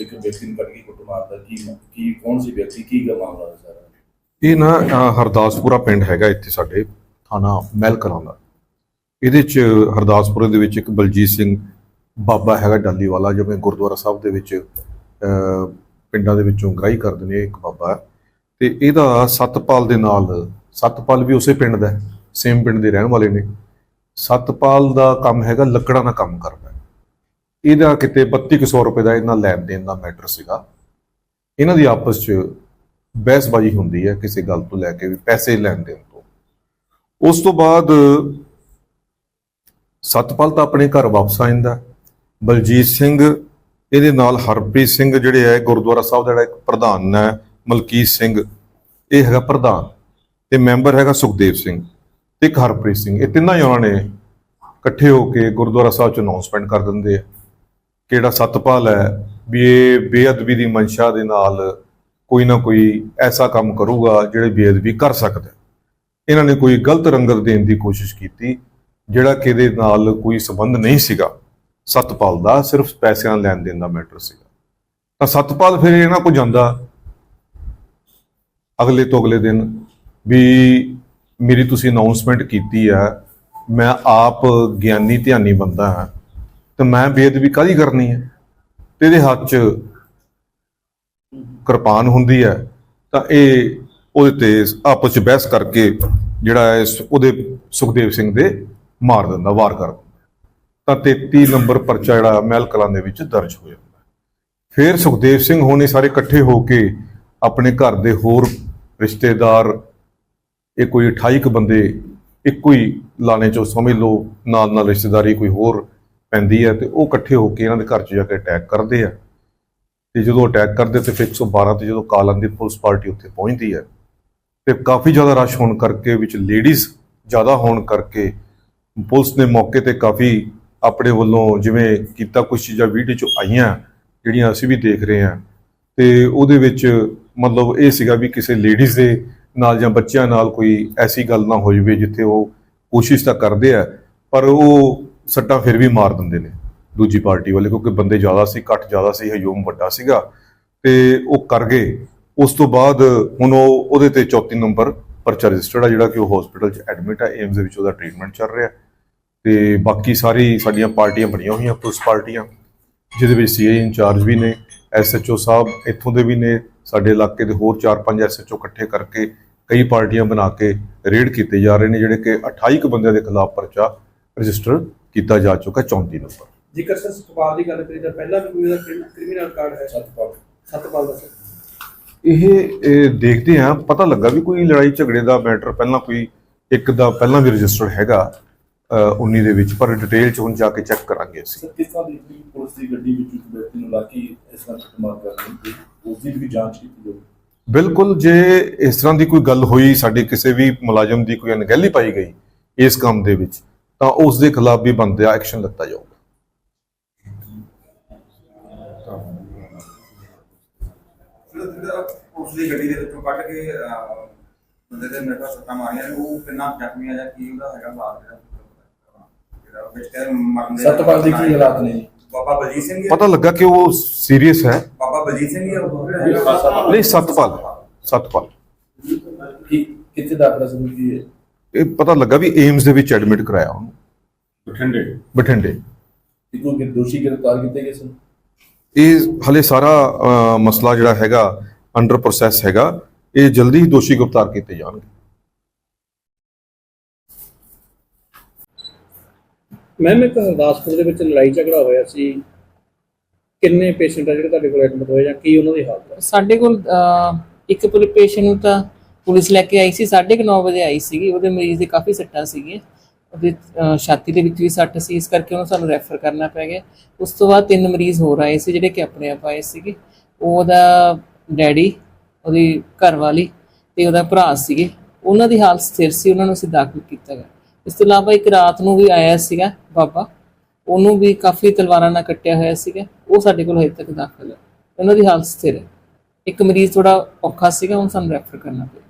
ਇੱਕ ਵਿਅਕਤੀ ਨੂੰ ਕੱਢ ਕੇ ਕੁੱਟ ਮਾਰਦਾ ਕੀ ਕੀ ਕੌਣ ਸੀ ਵਿਅਕਤੀ? ਕੀ ਗਾ ਮਾਮਲਾ ਹੈ ਸਾਰਾ? ਇਹ ਨਾ ਅਹ, ਹਰਦਾਸਪੁਰਾ ਪਿੰਡ ਹੈਗਾ ਇੱਥੇ ਸਾਡੇ ਥਾਣਾ ਮਹਿਲ ਕਲਾਂ ਦਾ। ਇਹਦੇ ਚ ਹਰਦਾਸਪੁਰੇ ਦੇ ਵਿੱਚ ਇੱਕ ਬਲਜੀਤ ਸਿੰਘ ਬਾਬਾ ਹੈਗਾ ਡਾਲੀ ਵਾਲਾ ਜਿਵੇਂ ਗੁਰਦੁਆਰਾ ਸਾਹਿਬ ਦੇ ਵਿੱਚ ਅਹ, ਪਿੰਡਾਂ ਦੇ ਵਿੱਚੋਂ ਗ੍ਰਾਹੀ ਕਰਦੇ ਨੇ ਇੱਕ ਬਾਬਾ ਹੈ। ਤੇ ਇਹਦਾ ਸਤਪਾਲ ਦੇ ਨਾਲ ਸਤਪਾਲ ਵੀ ਉਸੇ ਪਿੰਡ ਦਾ ਸੇਮ ਪਿੰਡ ਦੇ ਰਹਿਣ ਵਾਲੇ ਨੇ। ਸਤਪਾਲ ਦਾ ਕੰਮ ਹੈਗਾ ਲੱਕੜਾਂ ਦਾ ਕੰਮ ਕਰਨਾ ਇਹਦਾ ਕਿਤੇ 3200 ਰੁਪਏ ਦਾ ਇਹਨਾਂ ਲੈਣ ਦੇਣ ਦਾ ਮੈਟਰ ਸੀਗਾ। ਇਹਨਾਂ ਦੀ ਆਪਸ 'ਚ ਬਹਿਸਬਾਜ਼ੀ ਹੁੰਦੀ ਹੈ ਕਿਸੇ ਗੱਲ ਤੋਂ ਲੈ ਕੇ ਵੀ ਪੈਸੇ ਲੈਣ ਦੇਣ ਤੋਂ। ਉਸ ਤੋਂ ਬਾਅਦ ਸਤਪਾਲ ਤਾਂ ਆਪਣੇ ਘਰ ਵਾਪਸ ਆ ਜਾਂਦਾ। ਬਲਜੀਤ ਸਿੰਘ, ਇਹਦੇ ਨਾਲ ਹਰਪ੍ਰੀਤ ਸਿੰਘ ਜਿਹੜੇ ਹੈ, ਗੁਰਦੁਆਰਾ ਸਾਹਿਬ ਦਾ ਜਿਹੜਾ ਇੱਕ ਪ੍ਰਧਾਨ ਹੈ, ਮਲਕੀਤ ਸਿੰਘ, ਇਹ ਹੈਗਾ ਪ੍ਰਧਾਨ ਤੇ ਮੈਂਬਰ ਹੈਗਾ ਸੁਖਦੇਵ ਸਿੰਘ ਤੇ ਇੱਕ ਹਰਪ੍ਰੀਤ ਸਿੰਘ। ਇਹ ਤਿੰਨਾਂ ਜਣਾਂ ਨੇ ਇਕੱਠੇ ਹੋ ਕੇ ਗੁਰਦੁਆਰਾ ਸਾਹਿਬ ਚ ਅਨਾਉਂਸਮੈਂਟ ਕਰ ਦਿੰਦੇ ਆ। ਕਿਹੜਾ ਸਤਪਾਲ ਹੈ ਵੀ ਇਹ ਬੇਅਦਬੀ ਦੀ ਮਨਸ਼ਾ ਦੇ ਨਾਲ ਕੋਈ ਨਾ ਕੋਈ ਐਸਾ ਕੰਮ ਕਰੂਗਾ ਜਿਹੜੇ ਬੇਅਦਬੀ ਕਰ ਸਕਦਾ ਇਹਨਾਂ ਨੇ ਕੋਈ ਗਲਤ ਰੰਗਤ ਦੇਣ ਦੀ ਕੋਸ਼ਿਸ਼ ਕੀਤੀ, ਜਿਹੜਾ ਕਿ ਇਹਦੇ ਨਾਲ ਕੋਈ ਸਬੰਧ ਨਹੀਂ ਸੀਗਾ। ਸਤਪਾਲ ਦਾ ਸਿਰਫ ਪੈਸਿਆਂ ਲੈਣ ਦੇਣ ਦਾ ਮੈਟਰ ਸੀਗਾ। ਤਾਂ ਸਤਪਾਲ ਫਿਰ ਇਹਨਾਂ ਕੋ ਜਾਂਦਾ ਅਗਲੇ ਤੋਂ ਅਗਲੇ ਦਿਨ ਵੀ ਮੇਰੀ ਤੁਸੀਂ ਅਨਾਉਂਸਮੈਂਟ ਕੀਤੀ ਹੈ, ਮੈਂ ਆਪ ਗਿਆਨੀ ਧਿਆਨੀ ਬੰਦਾ ਹਾਂ। ਤੇ ਮੈਂ ਬੇਅਦਬੀ ਕਾਹਦੀ ਕਰਨੀ ਹੈ? ਤੇ ਇਹਦੇ ਹੱਥ 'ਚ ਕਿਰਪਾਨ ਹੁੰਦੀ ਹੈ, ਤਾਂ ਇਹ ਉਹਦੇ ਤੇ ਆਪਸ 'ਚ ਬਹਿਸ ਕਰਕੇ ਜਿਹੜਾ ਹੈ ਉਹਦੇ ਸੁਖਦੇਵ ਸਿੰਘ ਦੇ ਮਾਰ ਦਿੰਦਾ, ਵਾਰ ਕਰ ਦਿੰਦਾ। ਤਾਂ 33 ਨੰਬਰ ਪਰਚਾ ਜਿਹੜਾ ਮਹਿਲ ਕਲਾਂ ਦੇ ਵਿੱਚ ਦਰਜ ਹੋ ਜਾਂਦਾ ਫਿਰ ਸੁਖਦੇਵ ਸਿੰਘ ਹੋਣੇ ਸਾਰੇ ਇਕੱਠੇ ਹੋ ਕੇ ਆਪਣੇ ਘਰ ਦੇ ਹੋਰ ਰਿਸ਼ਤੇਦਾਰ, ਇਹ ਕੋਈ 28 ਕੁ ਬੰਦੇ, ਇੱਕੋ ਹੀ ਲਾਣੇ ਚੋਂ ਸਮਝ ਲਓ ਨਾਲ ਨਾਲ ਰਿਸ਼ਤੇਦਾਰੀ ਕੋਈ ਹੋਰ ਪੈਂਦੀ ਹੈ ਤੇ ਉਹ ਇਕੱਠੇ ਹੋ ਕੇ ਇਹਨਾਂ ਦੇ ਘਰ 'ਚ ਜਾ ਕੇ ਅਟੈਕ ਕਰਦੇ ਆ। ਤੇ ਜਦੋਂ ਅਟੈਕ ਕਰਦੇ ਤੇ ਫਿਰ 112 ਤੇ ਜਦੋਂ ਕਾਲ ਆਉਂਦੀ ਪੁਲਿਸ ਪਾਰਟੀ ਉੱਥੇ ਪਹੁੰਚਦੀ ਹੈ ਤੇ ਕਾਫੀ ਜ਼ਿਆਦਾ ਰਸ਼ ਹੋਣ ਕਰਕੇ ਵਿੱਚ ਲੇਡੀਜ਼ ਜ਼ਿਆਦਾ ਹੋਣ ਕਰਕੇ ਪੁਲਿਸ ਨੇ ਮੌਕੇ ਤੇ ਕਾਫੀ ਆਪਣੇ ਵੱਲੋਂ ਜਿਵੇਂ ਕੀਤਾ ਕੁਝ ਚੀਜ਼ਾਂ ਵੀਡੀਓ 'ਚ ਆਈਆਂ, ਜਿਹੜੀਆਂ ਅਸੀਂ ਵੀ ਦੇਖ ਰਹੇ ਹਾਂ। ਤੇ ਉਹਦੇ ਵਿੱਚ ਮਤਲਬ ਇਹ ਸੀਗਾ ਵੀ ਕਿਸੇ ਲੇਡੀਜ਼ ਦੇ ਨਾਲ ਜਾਂ ਬੱਚਿਆਂ ਨਾਲ ਕੋਈ ਐਸੀ ਗੱਲ ਨਾ ਹੋ ਜਾਵੇ ਜਿੱਥੇ ਉਹ ਕੋਸ਼ਿਸ਼ ਤਾਂ ਕਰਦੇ ਆ, ਪਰ ਉਹ ਸੱਟਾਂ ਫਿਰ ਵੀ ਮਾਰ ਦਿੰਦੇ ਨੇ ਦੂਜੀ ਪਾਰਟੀ ਵਾਲੇ, ਕਿਉਂਕਿ ਬੰਦੇ ਜ਼ਿਆਦਾ ਸੀ ਇਕੱਠ ਜ਼ਿਆਦਾ ਸੀ ਹਯੂਮ ਵੱਡਾ ਸੀਗਾ। ਤੇ ਉਹ ਕਰ ਗਏ। ਉਸ ਤੋਂ ਬਾਅਦ ਹੁਣ ਉਹ ਉਹਦੇ ਤੇ 34 ਨੰਬਰ ਪਰਚਾ ਰਜਿਸਟਰਡ ਆ, ਜਿਹੜਾ ਕਿ ਉਹ ਹਸਪੀਟਲ 'ਚ ਐਡਮਿਟ ਆ ਏਮਸ ਦੇ ਵਿੱਚ ਉਹਦਾ ਟ੍ਰੀਟਮੈਂਟ ਚੱਲ ਰਿਹਾ। ਤੇ ਬਾਕੀ ਸਾਰੀ ਸਾਡੀਆਂ ਪਾਰਟੀਆਂ ਬਣੀਆਂ ਹੋਈਆਂ, ਪੁਲਿਸ ਪਾਰਟੀਆਂ, ਜਿਹਦੇ ਵਿੱਚ ਸੀਆਈ ਇੰਚਾਰਜ ਵੀ ਨੇ ਐਸਐਚਓ ਸਾਹਿਬ ਇੱਥੋਂ ਦੇ ਵੀ ਨੇ, ਸਾਡੇ ਇਲਾਕੇ ਦੇ ਹੋਰ 4-5 ਐਸਐਚਓ ਇਕੱਠੇ ਕਰਕੇ ਕਈ ਪਾਰਟੀਆਂ ਬਣਾ ਕੇ ਰੇਡ ਕੀਤੇ ਜਾ ਰਹੇ ਨੇ, ਜਿਹੜੇ ਕਿ 28 ਕੁ ਬੰਦਿਆਂ ਦੇ ਖਿਲਾਫ ਪਰਚਾ ਰਜਿਸਟਰ ਕੀਤਾ ਜਾ ਚੁੱਕਾ 34 ਨੰਬਰ ਜੇਕਰ ਸਰ ਸਤਪਾਲ ਦੀ ਗੱਲ ਕਰੀਏ ਤਾਂ ਪਹਿਲਾਂ ਵੀ ਕੋਈ ਉਹਦਾ ਕ੍ਰਿਮੀਨਲ ਕਾਰਡ ਹੈ। ਸਤਪਾਲ। ਸਤਪਾਲ ਦਾ ਸਰ। ਇਹ ਇਹ ਦੇਖਦੇ ਆ ਪਤਾ ਲੱਗਾ ਵੀ ਕੋਈ ਲੜਾਈ ਝਗੜੇ ਦਾ ਮੈਟਰ ਪਹਿਲਾਂ ਕੋਈ ਇੱਕ ਦਾ ਪਹਿਲਾਂ ਵੀ ਰਜਿਸਟਰ ਹੈਗਾ ਅ, 19 ਦੇ ਵਿੱਚ ਪਰ ਡਿਟੇਲ ਚ ਹੁਣ ਜਾ ਕੇ ਚੈੱਕ ਕਰਾਂਗੇ ਅਸੀਂ। ਸਰ ਕਿਸ ਤਰ੍ਹਾਂ ਦੀ ਸੀ ਪੁਲਿਸ ਦੀ ਗੱਡੀ ਵਿੱਚ ਇੱਕ ਵਿਅਕਤੀ ਨੂੰ ਲਾ ਕੇ ਇਸ ਤਰ੍ਹਾਂ ਕੁੱਟਮਾਰ ਕਰ ਰਹੀ ਸੀ ਉਸ ਦੀ ਵੀ ਜਾਂਚ ਕੀਤੀ ਜਾਵੇ ਬਿਲਕੁਲ ਜੇ ਇਸ ਤਰ੍ਹਾਂ ਦੀ ਕੋਈ ਗੱਲ ਹੋਈ ਸਾਡੇ ਕਿਸੇ ਵੀ ਮੁਲਾਜ਼ਮ ਦੀ ਕੋਈ ਅਣਗਹਿਲੀ ਪਾਈ ਗਈ ਇਸ ਕੰਮ ਦੇ ਵਿੱਚ ਤਾਂ ਉਸ ਦੇ ਖਿਲਾਫ ਵੀ ਬਣਦਾ ਐਕਸ਼ਨ ਲਿੱਤਾ ਜਾਊਗਾ ਉਸ ਦੀ ਗੱਡੀ ਦੇ ਵਿੱਚੋਂ ਕੱਢ ਕੇ ਅਹ, ਬੰਦੇ ਦੇ ਮੇਰੇ ਕੋਲ ਸੱਟਾਂ ਮਾਰੀਆਂ ਨੇ ਉਹ ਕਿੰਨਾ ਜ਼ਖਮੀ ਆ ਜਾਂ ਕੀ ਉਹਦਾ ਹੈਗਾ ਹਾਲਾਤ ਜਿਹੜਾ ਜਿਹੜਾ ਵਿੱਚ ਕਹਿੰਦੇ ਮਰਨ ਦੇ ਸਤਪਾਲ ਦੀ ਕੀ ਹਾਲਾਤ ਨੇ ਜੀ? ਬਾਬਾ ਬਲਜੀਤ ਸਿੰਘ? ਪਤਾ ਲੱਗਾ ਕਿ ਉਹ ਸੀਰੀਅਸ ਹੈ ਬਾਬਾ ਬਲਜੀਤ ਸਿੰਘ ਹੀ ਨਹੀਂ? ਸਤਪਾਲ। ਸਤਪਾਲ ਕਿੱਥੇ ਦਾਖਲਾ ਸੀ ਕੀ ਹੈ ਇਹ ਪਤਾ ਲੱਗਾ ਵੀ ਏਮਸ ਦੇ ਵਿੱਚ ਐਡਮਿਟ ਕਰਾਇਆ ਉਹਨੂੰ। ਬਠਿੰਡੇ। ਬਠਿੰਡੇ। ਕਿ ਕੋਈ ਦੋਸ਼ੀ ਗ੍ਰਿਫਤਾਰ ਕੀਤੇ ਗਏ ਸਨ? ਇਹ ਹਲੇ ਸਾਰਾ ਮਸਲਾ ਜਿਹੜਾ ਹੈਗਾ ਅੰਡਰ ਪ੍ਰੋਸੈਸ ਹੈਗਾ ਇਹ ਜਲਦੀ ਹੀ ਦੋਸ਼ੀ ਗ੍ਰਿਫਤਾਰ ਕੀਤੇ ਜਾਣਗੇ। ਮੈਮ ਇੱਕ ਹਰਦਾਸਪੁਰ ਦੇ ਵਿੱਚ ਲੜਾਈ ਝਗੜਾ ਹੋਇਆ ਸੀ। ਕਿੰਨੇ ਪੇਸ਼ੈਂਟ ਆ ਜਿਹੜੇ ਤੁਹਾਡੇ ਕੋਲ ਐਡਮਿਟ ਹੋਏ ਜਾਂ ਕੀ ਉਹਨਾਂ ਦੀ ਹਾਲਤ ਹੈ ਸਾਡੇ ਕੋਲ ਅਹ, ਇੱਕ ਪੇਸ਼ੈਂਟ ਨੂੰ ਤਾਂ ਪੁਲਿਸ ਲੈ ਕੇ ਆਈ ਸੀ 9:30 ਵਜੇ ਆਈ ਸੀਗੀ। ਉਹਦੇ ਮਰੀਜ਼ ਦੇ ਕਾਫੀ ਸੱਟਾਂ ਸੀਗੀਆਂ। ਉਹਦੇ ਛਾਤੀ ਦੇ ਵਿੱਚ ਵੀ ਸੱਟ ਸੀ। ਇਸ ਕਰਕੇ ਉਹਨੂੰ ਸਾਨੂੰ ਰੈਫਰ ਕਰਨਾ ਪੈ ਗਿਆ। ਉਸ ਤੋਂ ਬਾਅਦ ਤਿੰਨ ਮਰੀਜ਼ ਹੋਰ ਆਏ ਸੀ, ਜਿਹੜੇ ਕਿ ਆਪਣੇ ਆਪ ਆਏ ਸੀਗੇ। ਉਹਦਾ ਡੈਡੀ, ਉਹਦੀ ਘਰਵਾਲੀ ਤੇ ਉਹਦਾ ਭਰਾ ਸੀਗੇ। ਉਹਨਾਂ ਦੀ ਹਾਲਤ ਸਥਿਰ ਸੀ, ਉਹਨਾਂ ਨੂੰ ਅਸੀਂ ਦਾਖਲ ਕੀਤਾ ਗਿਆ। ਇਸ ਤੋਂ ਇਲਾਵਾ ਇੱਕ ਰਾਤ ਨੂੰ ਵੀ ਆਇਆ ਸੀਗਾ ਬਾਬਾ। ਉਹਨੂੰ ਵੀ ਕਾਫੀ ਤਲਵਾਰਾਂ ਨਾਲ ਕੱਟਿਆ ਹੋਇਆ ਸੀਗਾ। ਉਹ ਸਾਡੇ ਕੋਲ ਹਜੇ ਤੱਕ ਦਾਖਲ ਹੈ। ਉਹਨਾਂ ਦੀ ਹਾਲਤ ਸਥਿਰ ਹੈ। ਇੱਕ ਮਰੀਜ਼ ਥੋੜਾ ਔਖਾ ਸੀਗਾ, ਉਹਨੂੰ ਸਾਨੂੰ ਰੈਫਰ ਕਰਨਾ ਪਿਆ